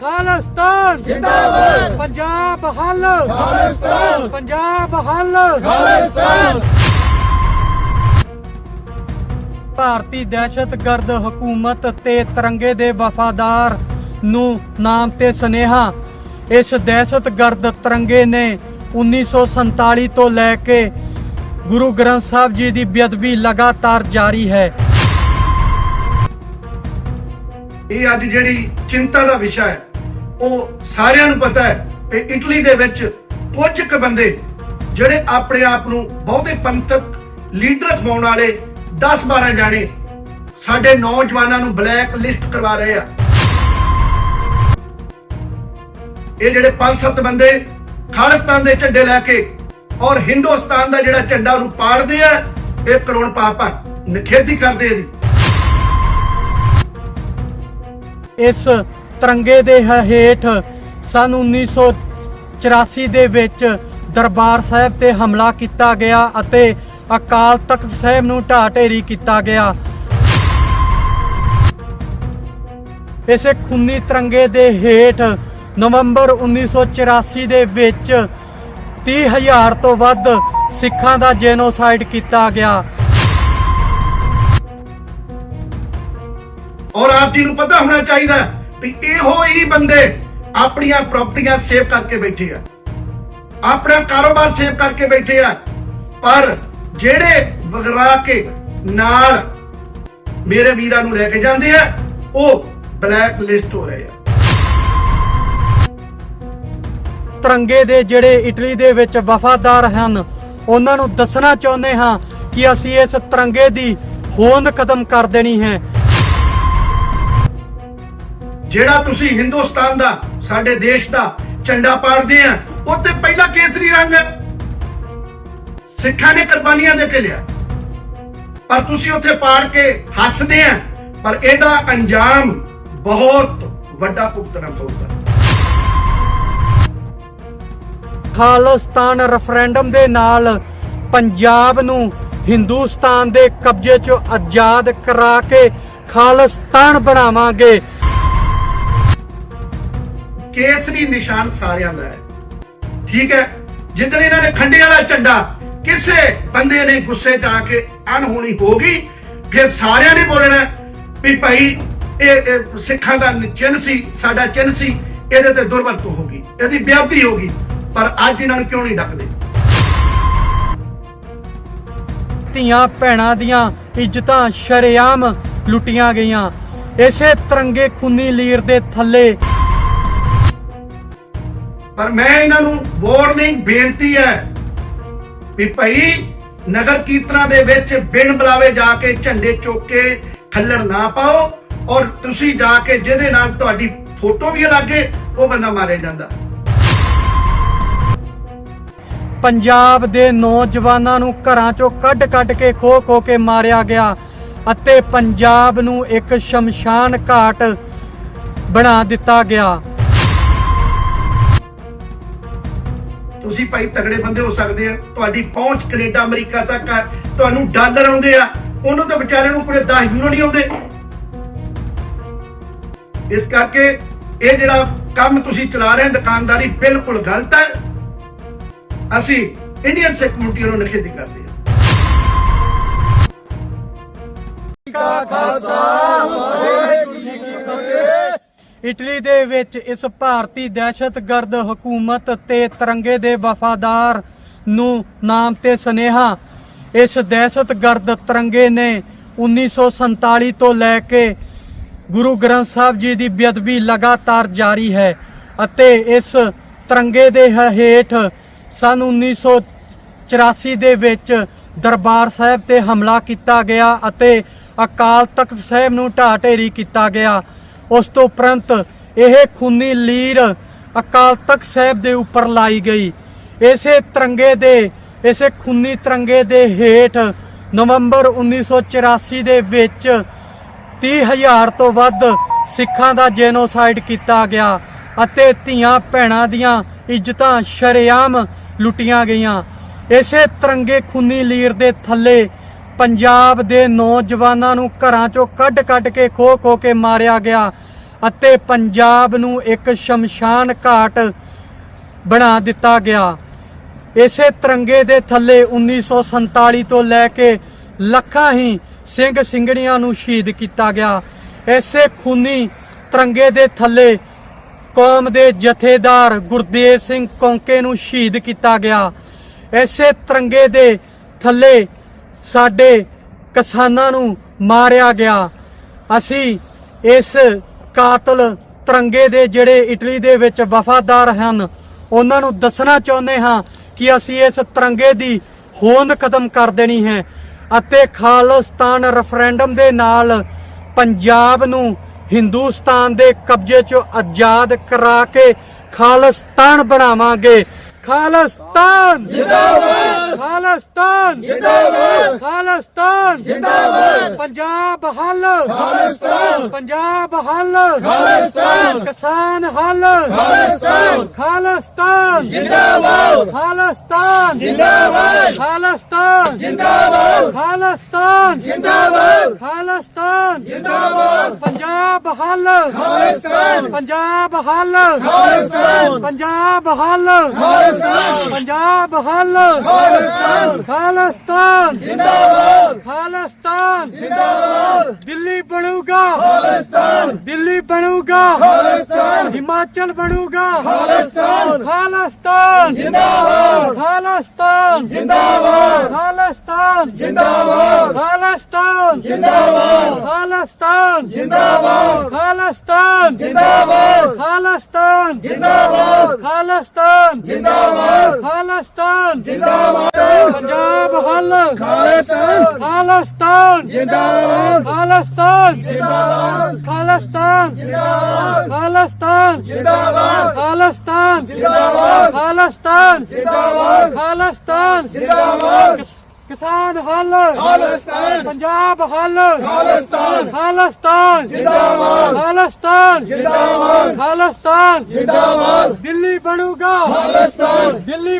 ਖਾਲਿਸਤਾਨ! ਜਿੰਦਾਬਾਦ! ਪੰਜਾਬ ਹੱਲ! ਖਾਲਿਸਤਾਨ! ਪੰਜਾਬ ਹੱਲ! ਖਾਲਿਸਤਾਨ! ਭਾਰਤੀ ਦਹਿਸ਼ਤਗਰਦ ਹਕੂਮਤ ਤੇ ਤਿਰੰਗੇ ਦੇ ਵਫਾਦਾਰ ਨੂੰ ਨਾਮ ਤੇ ਸਨੇਹਾ। ਇਸ ਦਹਿਸ਼ਤਗਰਦ ਤਿਰੰਗੇ ਨੇ 1947 ਤੋਂ ਲੈ ਕੇ ਗੁਰੂ ਗ੍ਰੰਥ ਸਾਹਿਬ ਜੀ ਦੀ ਬੇਅਦਬੀ ਲਗਾਤਾਰ ਜਾਰੀ ਹੈ। ਇਹ ਅੱਜ ਜਿਹੜੀ ਚਿੰਤਾ ਦਾ ਵਿਸ਼ਾ ਹੈ ਉਹ ਸਾਰਿਆਂ ਨੂੰ ਪਤਾ ਹੈ ਕਿ ਇਟਲੀ ਦੇ ਵਿੱਚ ਕੁਝ ਕੁ ਬੰਦੇ ਜਿਹੜੇ ਆਪਣੇ ਆਪ ਨੂੰ ਬਹੁਤੇ ਪੰਥਕ ਲੀਡਰ ਖਵਾਉਣ ਵਾਲੇ 10-12 ਜਾਣੇ ਸਾਡੇ ਨੌਜਵਾਨਾਂ ਨੂੰ ਬਲੈਕ ਲਿਸਟ ਕਰਵਾ ਰਹੇ ਆ। ਇਹ ਜਿਹੜੇ 5-7 ਬੰਦੇ ਖਾਲਿਸਤਾਨ ਦੇ ਝੰਡੇ ਲੈ ਕੇ ਔਰ ਹਿੰਦੁਸਤਾਨ ਦਾ ਜਿਹੜਾ ਝੰਡਾ ਉਹਨੂੰ ਪਾੜਦੇ ਆ, ਇਹ ਕਰੋੜ ਪਾਪਾ ਨਿਖੇਧੀ ਕਰਦੇ ਇਹਦੀ ਇਸ ਤਿਰੰਗੇ ਦੇ ਹ- ਹੇਠ ਸਨ 1984 ਦੇ ਵਿੱਚ ਦਰਬਾਰ ਸਾਹਿਬ ਤੇ ਹਮਲਾ ਕੀਤਾ ਗਿਆ ਅਤੇ ਅਕਾਲ ਤਖਤ ਸਾਹਿਬ ਨੂੰ ਢਾਹ ਕੀਤਾ ਗਿਆ। ਇਸੇ ਖੂਨੀ ਤਿਰੰਗੇ ਦੇ ਹੇਠ ਨਵੰਬਰ 1984 ਦੇ ਵਿੱਚ 30000 ਤੋਂ ਵੱਧ ਸਿੱਖਾਂ ਦਾ ਜੈਨੋਸਾਈਡ ਕੀਤਾ ਗਿਆ। ਔਰ ਆਪ ਜੀ ਨੂੰ ਪਤਾ ਹੋਣਾ ਚਾਹੀਦਾ ਵੀ ਇਹੋ ਹੀ ਬੰਦੇ ਆਪਣੀਆਂ ਪ੍ਰਾਪਰਟੀਆਂ ਸੇਵ ਕਰਕੇ ਬੈਠੇ ਆ। ਆਪਣਾ ਕਾਰੋਬਾਰ ਸੇਵ ਕਰਕੇ ਬੈਠੇ ਆ। ਪਰ ਜਿਹੜੇ ਵਗਰਾ ਕੇ ਨਾਲ ਮੇਰੇ ਵੀਰਾਂ ਨੂੰ ਲੈ ਕੇ ਜਾਂਦੇ ਆ, ਉਹ ਬਲੈਕ ਲਿਸਟ ਹੋ ਰਹੇ ਆ। ਤਿਰੰਗੇ ਦੇ ਜਿਹੜੇ ਇਟਲੀ ਦੇ ਵਿੱਚ ਵਫਾਦਾਰ ਹਨ, ਉਹਨਾਂ ਨੂੰ ਦੱਸਣਾ ਚਾਹੁੰਦੇ ਹਾਂ ਕਿ ਅਸੀਂ ਇਸ ਤਿਰੰਗੇ ਦੀ ਹੋਂਦ ਖਤਮ ਕਰ ਦੇਣੀ ਹੈ। ਜਿਹੜਾ ਤੁਸੀਂ ਹਿੰਦੁਸਤਾਨ ਦਾ, ਸਾਡੇ ਦੇਸ਼ ਦਾ ਝੰਡਾ ਪਾੜਦੇ ਆ ਉੱਤੇ ਪਹਿਲਾ ਕੇਸਰੀ ਰੰਗ ਸਿੱਖਾਂ ਨੇ ਕੁਰਬਾਨੀਆਂ ਦੇ ਕੇ ਲਿਆ। ਪਰ ਤੁਸੀਂ ਉੱਥੇ ਪਾੜ ਕੇ ਹੱਸਦੇ ਆ, ਪਰ ਇਹਦਾ ਅੰਜਾਮ ਬਹੁਤ ਵੱਡਾ ਭੁਗਤਣਾ ਪਊਗਾ। ਖਾਲਿਸਤਾਨ ਰੈਫਰੈਂਡਮ ਦੇ ਨਾਲ ਪੰਜਾਬ ਨੂੰ ਹਿੰਦੁਸਤਾਨ ਦੇ ਕਬਜ਼ੇ ਚੋਂ ਆਜ਼ਾਦ ਕਰਾ ਕੇ ਖਾਲਿਸਤਾਨ ਬਣਾਵਾਂਗੇ। ਕੇਸਰੀ ਨਿਸ਼ਾਨ ਸਾਰਿਆਂ ਦਾ ਹੈ। ਠੀਕ ਹੈ? ਜਿੱਦਣ ਇਹਨਾਂ ਨੇ ਖੰਡੇ ਵਾਲਾ ਝੰਡਾ ਕਿਸੇ ਬੰਦੇ ਨੇ ਗੁੱਸੇ 'ਚ ਆ ਕੇ ਅਣਹੋਣੀ ਹੋ ਗਈ, ਫਿਰ ਸਾਰਿਆਂ ਨੇ ਬੋਲਣਾ ਵੀ ਭਾਈ, ਇਹ ਸਿੱਖਾਂ ਦਾ ਚਿੰਨ੍ਹ ਸੀ, ਸਾਡਾ ਚਿੰਨ੍ਹ ਸੀ, ਇਹਦੇ ਤੇ ਦੁਰਵਰਤੋਂ ਹੋ ਗਈ, ਇਹਦੀ ਬੇਅਦਬੀ ਹੋ ਗਈ, ਪਰ ਅੱਜ ਇਹਨਾਂ ਨੂੰ ਕਿਉਂ ਨਹੀਂ ਡੱਕਦੇ? ਧੀਆਂ ਭੈਣਾਂ ਦੀਆਂ ਇੱਜ਼ਤਾਂ ਸ਼ਰੇਆਮ ਲੁੱਟੀਆਂ ਗਈਆਂ। ਇਸੇ ਤਿਰੰਗੇ ਖੂਨੀ ਲੀਰ ਦੇ ਥੱਲੇ ਪਰ ਮੈਂ ਇਹਨਾਂ ਨੂੰ ਵਾਰਨਿੰਗ ਬੇਨਤੀ ਹੈ ਵੀ ਭਾਈ ਨਗਰ ਕੀਰਤਨਾਂ ਦੇ ਵਿੱਚ ਬਿਨ ਬੁਲਾਵੇ ਜਾ ਕੇ ਝੰਡੇ ਚੁੱਕ ਕੇ ਖੱਲੜ ਨਾ ਪਾਓ ਔਰ ਤੁਸੀਂ ਜਾ ਕੇ ਜਿਹਦੇ ਨਾਲ ਤੁਹਾਡੀ ਫੋਟੋ ਵੀ ਲਾਗੇ ਉਹ ਬੰਦਾ ਮਾਰੇ ਜਾਂਦਾ। ਪੰਜਾਬ ਦੇ ਨੌਜਵਾਨਾਂ ਨੂੰ ਘਰਾਂ ਚੋਂ ਕੱਢ-ਕੱਢ ਕੇ ਖੋ-ਖੋ ਕੇ ਮਾਰਿਆ ਗਿਆ ਅਤੇ ਪੰਜਾਬ ਨੂੰ ਇੱਕ ਸ਼ਮਸ਼ਾਨ ਘਾਟ ਬਣਾ ਦਿੱਤਾ ਗਿਆ। ਤੁਸੀਂ ਭਾਈ ਤਗੜੇ ਬੰਦੇ ਹੋ ਸਕਦੇ ਆ। ਤੁਹਾਡੀ ਪਹੁੰਚ ਕੈਨੇਡਾ, ਅਮਰੀਕਾ ਤੱਕ ਆ। ਤੁਹਾਨੂੰ ਡਾਲਰ ਆਉਂਦੇ ਆ। ਉਹਨੂੰ ਤਾਂ ਵਿਚਾਰੇ ਨੂੰ ਕੋਈ 10 ਯੂਰੋ ਨਹੀਂ ਆਉਂਦੇ। ਇਸ ਕਰਕੇ ਇਹ ਜਿਹੜਾ ਕੰਮ ਤੁਸੀਂ ਚਲਾ ਰਹੇ ਦੁਕਾਨਦਾਰੀ ਬਿਲਕੁਲ ਗਲਤ ਹੈ। ਅਸੀਂ ਇੰਡੀਅਨ ਸਿੱਖ ਕਮਿਊਨਿਟੀ ਨੂੰ ਨਿਖੇਧੀ ਕਰਦੇ ਹਾਂ। ਇਟਲੀ ਦੇ ਵਿੱਚ ਇਸ ਭਾਰਤੀ ਦਹਿਸ਼ਤਗਰਦ ਹਕੂਮਤ ਤੇ ਤਿਰੰਗੇ ਦੇ ਵਫਾਦਾਰ ਨੂੰ ਨਾਮ ਤੇ ਸਨੇਹਾ। ਇਸ ਦਹਿਸ਼ਤਗਰਦ ਤਿਰੰਗੇ ਨੇ 1947 ਤੋਂ ਲੈ ਕੇ ਗੁਰੂ ਗ੍ਰੰਥ ਸਾਹਿਬ ਜੀ ਦੀ ਬੇਅਦਬੀ ਲਗਾਤਾਰ ਜਾਰੀ ਹੈ ਅਤੇ ਇਸ ਤਿਰੰਗੇ ਦੇ ਹ- ਹੇਠ ਸਨ 1984 ਦੇ ਵਿੱਚ ਦਰਬਾਰ ਸਾਹਿਬ ਤੇ ਹਮਲਾ ਕੀਤਾ ਗਿਆ ਅਤੇ ਅਕਾਲ ਤਖਤ ਸਾਹਿਬ ਨੂੰ ਢਾਹ ਢੇਰੀ ਕੀਤਾ ਗਿਆ। ਉਸ ਤੋਂ ਉਪਰੰਤ ਇਹ ਖੂਨੀ ਲੀਰ ਅਕਾਲ ਤਖਤ ਸਾਹਿਬ ਦੇ ਉੱਪਰ ਲਾਈ ਗਈ। ਇਸੇ ਤਿਰੰਗੇ ਦੇ, ਇਸੇ ਖੂਨੀ ਤਿਰੰਗੇ ਦੇ ਹੇਠ ਨਵੰਬਰ 1984 ਦੇ ਵਿੱਚ 30000 ਤੋਂ ਵੱਧ ਸਿੱਖਾਂ ਦਾ ਜੈਨੋਸਾਈਡ ਕੀਤਾ ਗਿਆ ਅਤੇ ਧੀਆਂ ਭੈਣਾਂ ਦੀਆਂ ਇੱਜ਼ਤਾਂ ਸ਼ਰੇਆਮ ਲੁੱਟੀਆਂ ਗਈਆਂ। ਇਸੇ ਤਿਰੰਗੇ ਖੂਨੀ ਲੀਰ ਦੇ ਥੱਲੇ ਪੰਜਾਬ ਦੇ ਨੌਜਵਾਨਾਂ ਨੂੰ ਘਰਾਂ ਚੋਂ ਕੱਢ-ਕੱਢ ਕੇ ਖੋ-ਖੋ ਕੇ ਮਾਰਿਆ ਗਿਆ ਅਤੇ ਪੰਜਾਬ ਨੂੰ ਇੱਕ ਸ਼ਮਸ਼ਾਨ ਘਾਟ ਬਣਾ ਦਿੱਤਾ ਗਿਆ। ਇਸੇ ਤਿਰੰਗੇ ਦੇ ਥੱਲੇ 1947 ਤੋਂ ਲੈ ਕੇ ਲੱਖਾਂ ਹੀ ਸਿੰਘ ਸਿੰਘਣੀਆਂ ਨੂੰ ਸ਼ਹੀਦ ਕੀਤਾ ਗਿਆ। ਇਸੇ ਖੂਨੀ ਤਿਰੰਗੇ ਦੇ ਥੱਲੇ ਕੌਮ ਦੇ ਜਥੇਦਾਰ ਗੁਰਦੇਵ ਸਿੰਘ ਕੌਂਕੇ ਨੂੰ ਸ਼ਹੀਦ ਕੀਤਾ ਗਿਆ। ਇਸੇ ਤਿਰੰਗੇ ਦੇ ਥੱਲੇ ਸਾਡੇ ਕਿਸਾਨਾਂ ਨੂੰ ਮਾਰਿਆ ਗਿਆ। ਅਸੀਂ ਇਸ ਕਾਤਲ ਤਿਰੰਗੇ ਦੇ ਜਿਹੜੇ ਇਟਲੀ ਦੇ ਵਿੱਚ ਵਫਾਦਾਰ ਹਨ, ਉਹਨਾਂ ਨੂੰ ਦੱਸਣਾ ਚਾਹੁੰਦੇ ਹਾਂ ਕਿ ਅਸੀਂ ਇਸ ਤਿਰੰਗੇ ਦੀ ਹੋਂਦ ਕਦਮ ਕਰ ਦੇਣੀ ਹੈ ਅਤੇ ਖਾਲਸਤਾਨ ਰੈਫਰੈਂਡਮ ਦੇ ਨਾਲ ਪੰਜਾਬ ਨੂੰ ਹਿੰਦੁਸਤਾਨ ਦੇ ਕਬਜ਼ੇ ਚੋਂ ਆਜ਼ਾਦ ਕਰਾ ਕੇ ਖਾਲਿਸਤਾਨ ਬਣਾਵਾਂਗੇ। ਖਾਲਿਸਤਾਨ! ਜਿੰਦਾਬਾਦ! जिंदाबाद खालिस्तान जिंदाबाद खालिस्तान जिंदाबाद पंजाब हल खालिस्तान पंजाब हल खालिस्तान किसान हल खालिस्तान खालिस्तान जिंदाबाद खालिस्तान जिंदाबाद खालिस्तान जिंदाबाद खालिस्तान जिंदाबाद खालिस्तान जिंदाबाद पंजाब हल खालिस्तान पंजाब हल खालिस्तान पंजाब हल ਖਾਲਿਸਤਾਨ ਪੰਜਾਬ ਹੱਲ ਖਾਲਿਸਤਾਨ। ਖਾਲਿਸਤਾਨ। ਜਿੰਦਾਬਾਦ। ਖਾਲਿਸਤਾਨ। ਜਿੰਦਾਬਾਦ। ਦਿੱਲੀ ਬਣੂਗਾ। ਖਾਲਿਸਤਾਨ। ਦਿੱਲੀ ਬਣੂਗਾ। ਖਾਲਿਸਤਾਨ। ਹਿਮਾਚਲ ਬਣੂਗਾ। ਖਾਲਿਸਤਾਨ। ਖਾਲਿਸਤਾਨ। ਜਿੰਦਾਬਾਦ। ਖਾਲਿਸਤਾਨ। ਜਿੰਦਾਬਾਦ। ਖਾਲਿਸਤਾਨ। ਜਿੰਦਾਬਾਦ। ਖਾਲਿਸਤਾਨ ਜਿੰਦਾਬਾਦ ਖਾਲਿਸਤਾਨ ਜਿੰਦਾਬਾਦ ਖਾਲਿਸਤਾਨ ਜਿੰਦਾਬਾਦ ਖਾਲਿਸਤਾਨ ਜਿੰਦਾਬਾਦ ਖਾਲਿਸਤਾਨ ਜਿੰਦਾਬਾਦ ਖਾਲਿਸਤਾਨ ਜਿੰਦਾਬਾਦ ਪੰਜਾਬ ਹੱਲ ਖਾਲਿਸਤਾਨ ਖਾਲਿਸਤਾਨ ਜਿੰਦਾਬਾਦ ਖਾਲਿਸਤਾਨ ਜਿੰਦਾਬਾਦ ਖਾਲਿਸਤਾਨ ਜਿੰਦਾਬਾਦ ਖਾਲਿਸਤਾਨ ਜਿੰਦਾਬਾਦ ਖਾਲਿਸਤਾਨ ਜਿੰਦਾਬਾਦ ਖਾਲਿਸਤਾਨ ਜਿੰਦਾਬਾਦ ਖਾਲਿਸਤਾਨ ਜਿੰਦਾਬਾਦ ਕਿਸਾਨ ਹੱਲ। ਖਾਲਿਸਤਾਨ। ਪੰਜਾਬ ਹੱਲ। ਖਾਲਿਸਤਾਨ। ਖਾਲਿਸਤਾਨ। ਜਿੰਦਾਬਾਦ। ਖਾਲਿਸਤਾਨ। ਜਿੰਦਾਬਾਦ। ਖਾਲਿਸਤਾਨ। ਜਿੰਦਾਬਾਦ। ਦਿੱਲੀ ਬਣੂਗਾ। ਖਾਲਿਸਤਾਨ। ਦਿੱਲੀ